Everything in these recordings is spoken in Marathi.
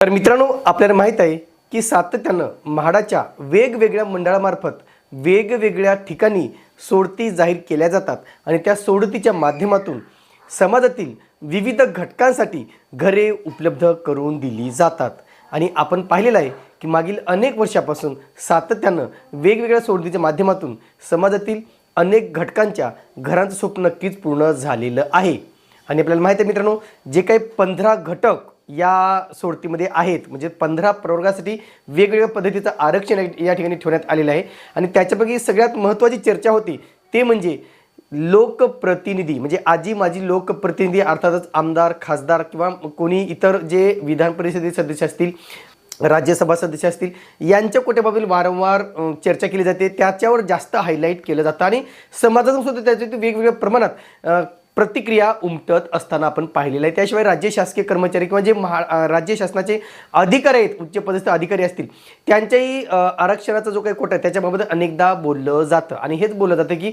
तर मित्रांनो आपल्याला माहीत आहे की सातत्यानं म्हाडाच्या वेगवेगळ्या मंडळामार्फत वेगवेगळ्या ठिकाणी सोडती जाहीर केल्या जातात आणि त्या सोडतीच्या माध्यमातून समाजातील विविध घटकांसाठी घरे उपलब्ध करून दिली जातात. आणि आपण पाहिलेलं आहे की मागील अनेक वर्षापासून सातत्यानं वेगवेगळ्या सोडतीच्या माध्यमातून समाजातील अनेक घटकांच्या घरांचं स्वप्न नक्कीच पूर्ण झालेलं आहे. आणि आपल्याला माहिती आहे मित्रांनो जे काही पंधरा घटक या सोडतीमध्ये आहेत. म्हणजे पंधरा प्रवर्गासाठी वेगवेगळ्या पद्धतीचं आरक्षण या- ठिकाणी ठेवण्यात आलेलं आहे. आणि त्याच्यापैकी सगळ्यात महत्त्वाची चर्चा होती ते म्हणजे लोकप्रतिनिधी म्हणजे आजी माजी लोकप्रतिनिधी अर्थातच आमदार खासदार किंवा कोणी इतर जे विधान परिषदेचे सदस्य असतील राज्यसभा सदस्य असतील यांच्या कोट्याबाबतील वारंवार चर्चा केली जाते. त्याच्यावर जास्त हायलाईट केलं जातं. आणि समाजातून सुद्धा त्याच्या वेगवेगळ्या प्रमाणात प्रतिक्रिया उमटत असताना आपण पाहिलेलं आहे. त्याशिवाय राज्य शासकीय कर्मचारी किंवा जे महा राज्य शासनाचे अधिकारी आहेत उच्च पदस्थ अधिकारी असतील त्यांच्याही आरक्षणाचा जो काही कोटा आहे त्याच्याबाबत अनेकदा बोललं जातं. आणि हेच बोललं जातं की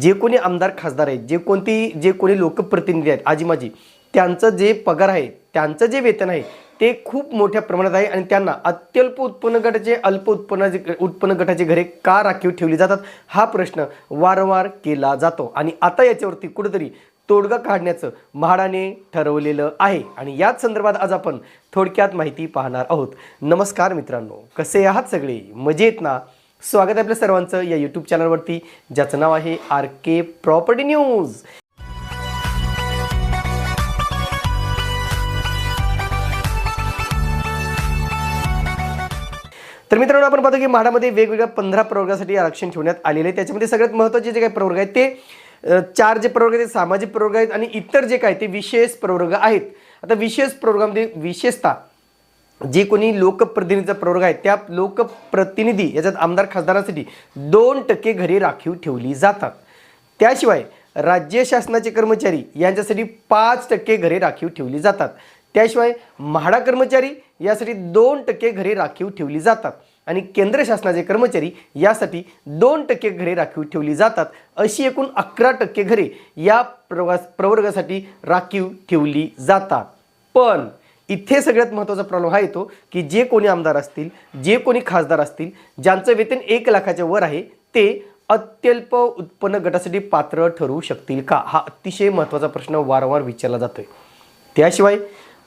जे कोणी आमदार खासदार आहेत जे कोणती जे कोणी लोकप्रतिनिधी आहेत आजी माजी त्यांचं जे पगार आहे त्यांचं जे वेतन आहे ते खूप मोठ्या प्रमाणात आहे आणि त्यांना अत्यल्प उत्पन्न गटाचे अल्प उत्पन्नाचे उत्पन्न गटाचे घरे का राखीव ठेवली जातात हा प्रश्न वारंवार केला जातो. आणि आता याच्यावरती कुठेतरी तोडगा काढण्याचं म्हाडाने ठरवलेलं आहे. आणि याच संदर्भात आज आपण थोडक्यात माहिती पाहणार आहोत. नमस्कार मित्रांनो कसे आहात सगळे? मजेत ना? स्वागत आहे आपल्या सर्वांचं या यूट्यूब चॅनलवरती ज्याचं नाव आहे आर के प्रॉपर्टी न्यूज. तर मित्रांनो आपण पाहतो की म्हाडामध्ये वेगवेगळ्या पंधरा प्रवर्गासाठी आरक्षण ठेवण्यात आलेले आहे. त्याच्यामध्ये सगळ्यात महत्त्वाचे जे काही प्रवर्ग आहेत ते चार जे प्रवर्ग आहेत सामाजिक प्रवर्ग आहेत आणि इतर जे काय ते विशेष प्रवर्ग आहेत. आता विशेष प्रवर्गामध्ये विशेषतः जे कोणी लोकप्रतिनिधीचा प्रवर्ग आहे त्या लोकप्रतिनिधी याच्यात आमदार खासदारांसाठी दोन टक्के घरे राखीव ठेवली जातात. त्याशिवाय राज्य शासनाचे कर्मचारी यांच्यासाठी पाच टक्के घरे राखीव ठेवली जातात. त्याशिवाय म्हाडा कर्मचारी यासाठी दोन टक्के घरे राखीव ठेवली जातात. आणि केंद्र शासनाचे कर्मचारी यासाठी दोन टक्के घरे राखीव ठेवली जातात. अशी एकूण अकरा टक्के घरे या प्रवास प्रवर्गासाठी राखीव ठेवली जातात. पण इथे सगळ्यात महत्त्वाचा प्रॉब्लेम हा येतो की जे कोणी आमदार असतील जे कोणी खासदार असतील ज्यांचं वेतन एक लाखाच्या वर आहे ते अत्यल्प उत्पन्न गटासाठी पात्र ठरवू शकतील का? हा अतिशय महत्त्वाचा प्रश्न वारंवार विचारला जातोय. त्याशिवाय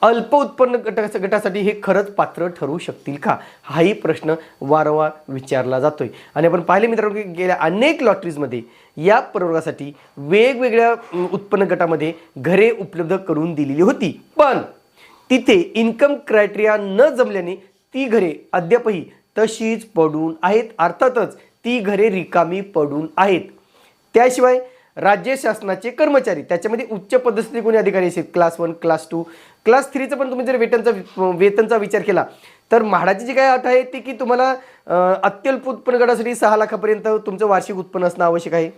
अल्प उत्पन्न गटा गटासाठी हे खरंच पात्र ठरवू शकतील का? हाही प्रश्न वारंवार विचारला जातोय. आणि आपण पाहिले मित्रांनो की गेल्या अनेक लॉटरीजमध्ये या प्रवर्गासाठी वेगवेगळ्या उत्पन्न गटामध्ये घरे उपलब्ध करून दिलेली होती. पण तिथे इन्कम क्रायटेरिया न जमल्याने ती घरे अद्यापही तशीच पडून आहेत. अर्थातच ती घरे रिकामी पडून आहेत. त्याशिवाय राज्य शासनाचे कर्मचारी त्याच्यामध्ये उच्च पदस्थी कोणी अधिकारी असेल? Class one class two class थ्रीचं पण तुम्ही जर वेतनचा वेतनचा विचार केला तर म्हाडाची जी काय अट आहे ती की तुम्हाला अत्यल्प उत्पन्न गटासाठी सहा लाखापर्यंत तुमचं वार्षिक उत्पन्न असणं आवश्यक आहे.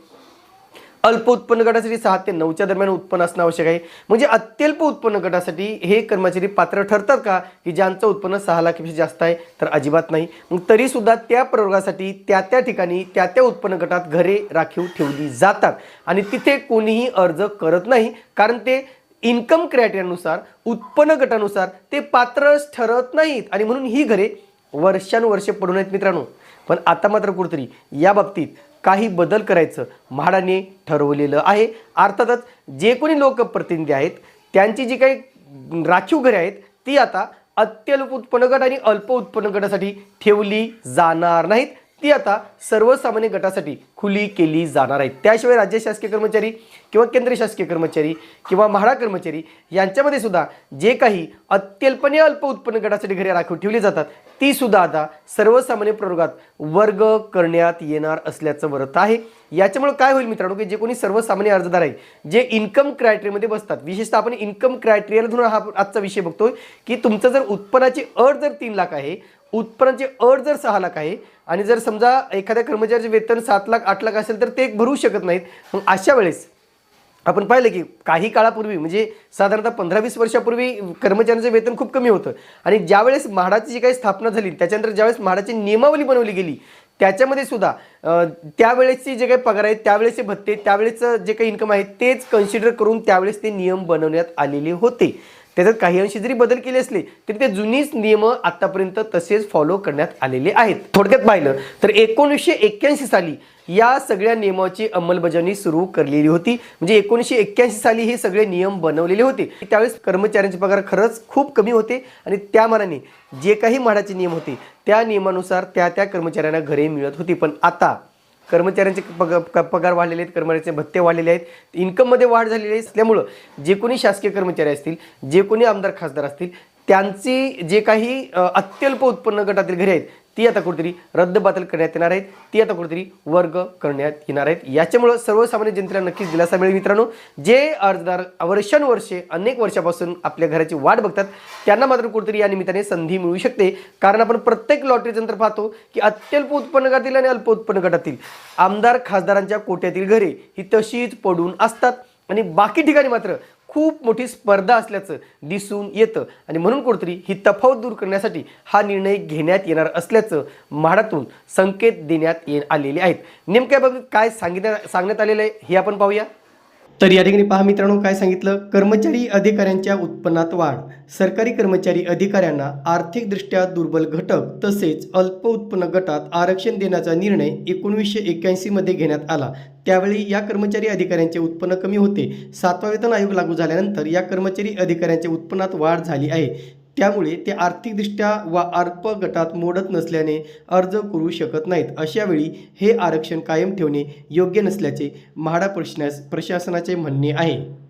अल्प उत्पन्न गटासाठी सहा ते नऊच्या दरम्यान उत्पन्न असणं आवश्यक आहे. म्हणजे अत्यल्प उत्पन्न गटासाठी हे कर्मचारी पात्र ठरतात का? की ज्यांचं उत्पन्न सहा लाखापेक्षा जास्त आहे तर अजिबात नाही. मग तरीसुद्धा त्या प्रवर्गासाठी त्या त्या ठिकाणी त्या त्या उत्पन्न गटात घरे राखीव ठेवली जातात. आणि तिथे कोणीही अर्ज करत नाही कारण ते इन्कम क्रायटेरियानुसार उत्पन्न गटानुसार ते पात्रच ठरत नाहीत. आणि म्हणून ही घरे वर्षानुवर्ष पडून आहेत मित्रांनो. पण आता मात्र कुठेतरी या बाबतीत काही बदल करायचं म्हाडाने ठरवलेलं आहे. अर्थातच जे कोणी लोकप्रतिनिधी आहेत त्यांची जी काही राखीव घरे आहेत ती आता अत्यल्प उत्पन्न गट आणि अल्प उत्पन्न गटासाठी ठेवली जाणार नाहीत. ती आता सर्वसामान्य गटासाठी खुली केली जाणार आहे. त्याशिवाय राज्य शासकीय कर्मचारी किंवा केंद्र शासकीय कर्मचारी किंवा म्हाडा कर्मचारी यांच्यामध्ये सुद्धा जे काही अत्यल्पने अल्प उत्पन्न गटासाठी घरी राखीव ठेवली जातात ती सुद्धा आता सर्वसामान्य प्रवर्गात वर्ग करण्यात येणार असल्याचं वरत आहे. याच्यामुळे काय होईल मित्रांनो की जे कोणी सर्वसामान्य अर्जदार आहे जे इन्कम क्रायटेरियामध्ये बसतात विशेषतः आपण इन्कम क्रायटेरियाला धरून हा आजचा विषय बघतोय की तुमचं जर उत्पन्नाची अट जर तीन लाख आहे उत्पन्नाची अट जर सहा लाख आहे आणि जर समजा एखाद्या कर्मचाऱ्याचे वेतन सात लाख आठ लाख असेल तर ते भरू शकत नाहीत. मग अशा वेळेस आपण पाहिलं की काही काळापूर्वी म्हणजे साधारणतः पंधरा वीस वर्षापूर्वी कर्मचाऱ्यांचं वेतन खूप कमी होतं. आणि ज्यावेळेस म्हाडाची जी काही स्थापना झाली त्याच्यानंतर ज्यावेळेस म्हाडाची नियमावली बनवली गेली त्याच्यामध्ये सुद्धा त्यावेळेसची त्यावेळेसचे जे काही पगार आहेत त्यावेळेसचे भत्ते त्यावेळेचं जे काही इन्कम आहे तेच कन्सिडर करून त्यावेळेस ते नियम बनवण्यात आलेले होते. त्याच्यात काही अंशी जरी बदल केले असले तरी ते जुनीच नियम आतापर्यंत तसेच फॉलो करण्यात आलेले आहेत. थोडक्यात पाहिलं तर एकोणीसशे एक्क्याऐंशी साली या सगळ्या नियमाची अंमलबजावणी सुरू करलेली होती. म्हणजे एकोणीसशे एक्क्याऐंशी साली हे सगळे नियम बनवलेले होते. त्यावेळेस कर्मचाऱ्यांचे पगार खरंच खूप कमी होते आणि त्या मानाने जे काही म्हाडाचे नियम होते त्या नियमानुसार त्या त्या कर्मचाऱ्यांना घरे मिळत होती. पण आता कर्मचाऱ्यांचे पग पगार वाढलेले आहेत कर्मचाऱ्यांचे भत्ते वाढलेले आहेत. इन्कममध्ये वाढ झालेली आहे असल्यामुळं जे कोणी शासकीय कर्मचारी असतील जे कोणी आमदार खासदार असतील त्यांची जे काही अत्यल्प उत्पन्न गटातील घरे आहेत ती आता कुठेतरी रद्दबातल करण्यात येणार आहेत. ती आता कुठेतरी वर्ग करण्यात येणार आहेत. याच्यामुळं सर्वसामान्य जनतेला नक्कीच दिलासा मिळेल मित्रांनो. जे अर्जदार वर्षानुवर्षे अनेक वर्षापासून आपल्या घराची वाट बघतात त्यांना मात्र कुठेतरी या निमित्ताने संधी मिळू शकते. कारण आपण प्रत्येक लॉटरी नंतर पाहतो की अत्यल्प उत्पन्न गटातील आणि अल्प उत्पन्न गटातील आमदार खासदारांच्या कोट्यातील घरे ही तशीच पडून असतात. आणि बाकी ठिकाणी मात्र खूप मोठी स्पर्धा असल्याचं दिसून येतं. आणि म्हणून कुठेतरी ही तफावत दूर करण्यासाठी हा निर्णय घेण्यात येणार असल्याचं म्हाडातून संकेत देण्यात ये आलेले आहेत. नेमक्या बाबतीत काय सांगितल्या सांगण्यात आलेलं आहे हे आपण पाहूया. तर या ठिकाणी पहा मित्रांनो काय सांगितलं? कर्मचारी अधिकाऱ्यांच्या उत्पन्नात वाढ. सरकारी कर्मचारी अधिकाऱ्यांना आर्थिकदृष्ट्या दुर्बल घटक तसेच अल्प उत्पन्न गटात आरक्षण देण्याचा निर्णय एकोणीसशे एक्क्याऐंशीमध्ये घेण्यात आला. त्यावेळी या कर्मचारी अधिकाऱ्यांचे उत्पन्न कमी होते. सातवा वेतन आयोग लागू झाल्यानंतर या कर्मचारी अधिकाऱ्यांच्या उत्पन्नात वाढ झाली आहे. त्यामुळे ते आर्थिकदृष्ट्या वा अर्प गटात मोडत नसल्याने अर्ज करू शकत नाहीत. अशावेळी हे आरक्षण कायम ठेवणे योग्य नसल्याचे म्हाडा प्रश्नास प्रशासनाचे म्हणणे आहे.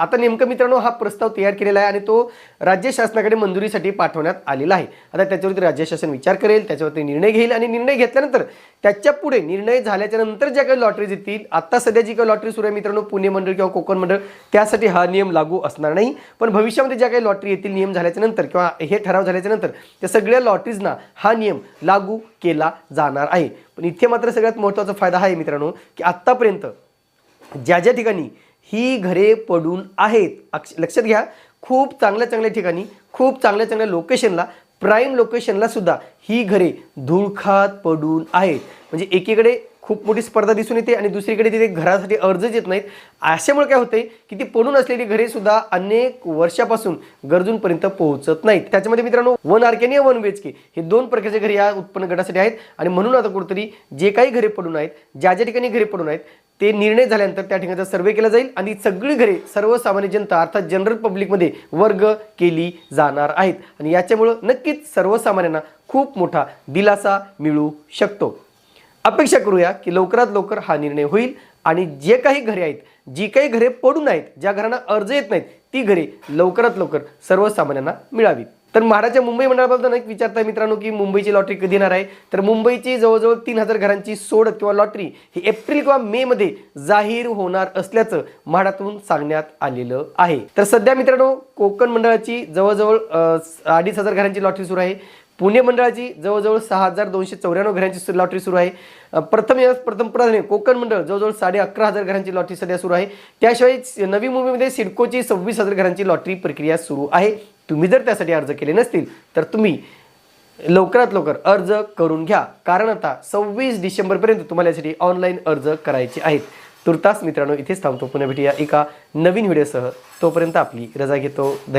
आता नेमकं मित्रांनो हा प्रस्ताव तयार केलेला आहे आणि तो राज्य शासनाकडे मंजुरीसाठी पाठवण्यात आलेला आहे. आता त्याच्यावरती राज्य शासन विचार करेल त्याच्यावरती निर्णय घेईल आणि निर्णय घेतल्यानंतर त्याच्या पुढे निर्णय झाल्याच्यानंतर ज्या काही लॉटरीज येतील आता सध्या जी काही लॉटरी सुरू आहे मित्रांनो पुणे मंडळ किंवा कोकण मंडळ त्यासाठी हा नियम लागू असणार नाही. पण भविष्यामध्ये ज्या काही लॉटरी येतील नियम झाल्याच्यानंतर किंवा हे ठराव झाल्याच्यानंतर त्या सगळ्या लॉटरीजना हा नियम लागू केला जाणार आहे. पण इथे मात्र सगळ्यात महत्त्वाचा फायदा आहे मित्रांनो की आत्तापर्यंत ज्या ज्या ठिकाणी ही घरे पडून आहेत. अक्ष लक्षात घ्या खूप चांगल्या चांगल्या ठिकाणी खूप चांगल्या चांगल्या लोकेशनला प्राईम लोकेशनला सुद्धा ही घरे धुळखात पडून आहेत. म्हणजे एकीकडे खूप मोठी स्पर्धा दिसून येते आणि दुसरीकडे तिथे घरासाठी अर्जच येत नाहीत. अशामुळे काय होते की ती पडून असलेली घरे सुद्धा अनेक वर्षापासून गरजूंपर्यंत पोहोचत नाहीत. त्याच्यामध्ये मित्रांनो वन आर के आणि वन वेच के हे दोन प्रकारचे घरे या उत्पन्न गटासाठी आहेत. आणि म्हणून आता कुठेतरी जे काही घरे पडून आहेत ज्या ज्या ठिकाणी घरे पडून आहेत ते निर्णय झाल्यानंतर त्या ठिकाणचा सर्वे केला जाईल आणि सगळी घरे सर्वसामान्य जनता अर्थात जनरल पब्लिकमध्ये वर्ग केली जाणार आहेत. आणि याच्यामुळं नक्कीच सर्वसामान्यांना खूप मोठा दिलासा मिळू शकतो. अपेक्षा करूया की लवकरात लवकर हा निर्णय होईल आणि जे काही घरे आहेत जी काही घरे पडून आहेत ज्या घरांना अर्ज येत नाहीत ती घरे लवकरात लवकर सर्वसामान्यांना मिळावीत. तर महाराष्ट्र मुंबई मंडळाबद्दल एक विचारताय मित्रांनो की मुंबईची लॉटरी कधी येणार आहे? तर मुंबईची जवळजवळ तीन हजार घरांची सोडत किंवा लॉटरी ही एप्रिल किंवा मे मध्ये जाहीर होणार असल्याचं म्हाडातून सांगण्यात आलेलं आहे. तर सध्या मित्रांनो कोकण मंडळाची जवळजवळ अडीच हजार घरांची लॉटरी सुरू आहे. पुणे मंडळाची जवळजवळ सहा हजार दोनशे चौऱ्याण्णव घरांची लॉटरी सुरू आहे. प्रथम प्रथम प्राधान्य कोकण मंडळ जवळजवळ साडे अकरा हजार घरांची लॉटरी सध्या सुरू आहे. त्याशिवाय नवी मुंबईमध्ये सिडकोची सव्वीस हजार घरांची लॉटरी प्रक्रिया सुरू आहे. तुम्ही जर त्यासाठी अर्ज केले नसतील तर तुम्ही लवकरात लवकर अर्ज करून घ्या. कारण आता सव्वीस डिसेंबरपर्यंत तुम्हाला यासाठी ऑनलाईन अर्ज करायचे आहेत. तुर्तास मित्रांनो इथेच थांबतो. पुन्हा भेटूया एका नवीन व्हिडिओसह. तोपर्यंत आपली रजा घेतो. धन्यवाद.